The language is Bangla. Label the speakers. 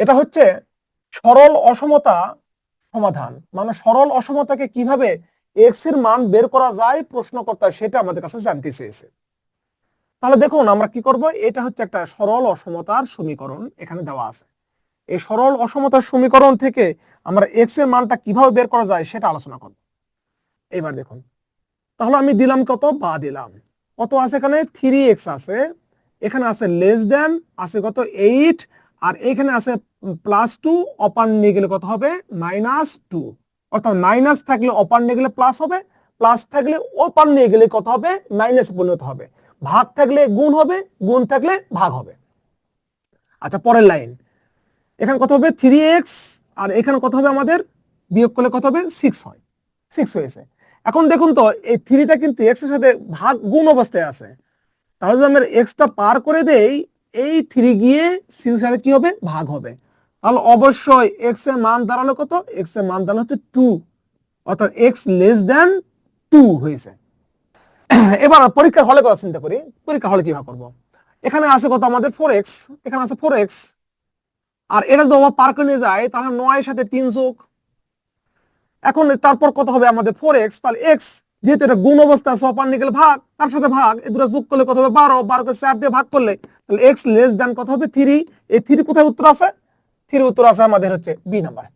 Speaker 1: এটা হচ্ছে সরল অসমতা সমাধান। মানে সরল অসমতাকে কীভাবে এক্সের মান বের করা যায় প্রশ্নকর্তা সেটা আমাদের কাছে জানতে চেয়েছে। তাহলে দেখুন আমরা কি করব? এটা হচ্ছে একটা সরল অসমতার সমীকরণ এখানে দেওয়া আছে। এই সরল অসমতার সমীকরণ থেকে আমরা এক্সের মানটা কীভাবে বের করা যায় সেটা আলোচনা করব। এবার দেখুন, তাহলে আমি দিলাম কত? বা দিলাম। কত আছে এখানে? থ্রি এক্স আছে। এখানে আছে লেস দেন আছে কত? এইট আর এখানে আছে প্লাস টু অপার নিয়ে গেলে কত হবে? মাইনাস টু অর্থাৎ মাইনাস থাকলে অপার নিয়ে গেলে প্লাস হবে প্লাস থাকলে অপার নিয়ে গেলে কত হবে? মাইনাস পরিণত হবে। ভাগ থাকলে গুণ হবে, গুণ থাকলে ভাগ হবে। আচ্ছা পরের লাইন এখানে কত হবে? থ্রি এক্স আর এখানে কত হবে আমাদের? বিয়োগ করলে কত হবে? সিক্স হয়। সিক্স হয়েছে। এখন দেখুন তো, এই থ্রিটা কিন্তু এক্সের সাথে ভাগ গুণ অবস্থায় আছে। তাহলে যদি আমরা এক্সটা পার করে দেই এই থ্রি গিয়ে সিক্স কি হবে? ভাগ হবে। তাহলে অবশ্যই এক্সের মান দাঁড়াল কত? এক্সের মান দাঁড়াল হচ্ছে টু অর্থাৎ এক্স লেস দেন টু হয়েছে। এবার পরীক্ষার হলে কথা চিন্তা করি। পরীক্ষা হলে কীভাবে করব? এখানে আছে কত আমাদের? ফোর এক্স এখানে আছে ফোর এক্স আর এটা যদি আমরা পার করে নিয়ে যায়, তাহলে নয়ের সাথে তিন যোগ। এখন তারপর কত হবে আমাদের? ফোর এক্স তাহলে এক্স যেহেতু এটা গুণ অবস্থা সহ পার নিকেল ভাগ, তার সাথে ভাগ এ দুটো যোগ করলে কত হবে? বারো বারোকে চার দিয়ে ভাগ করলে তাহলে এক্স লেস দেন কত হবে? থ্রি এই থ্রি কোথায় উত্তর আছে? থ্রি উত্তর আছে আমাদের হচ্ছে বি নাম্বার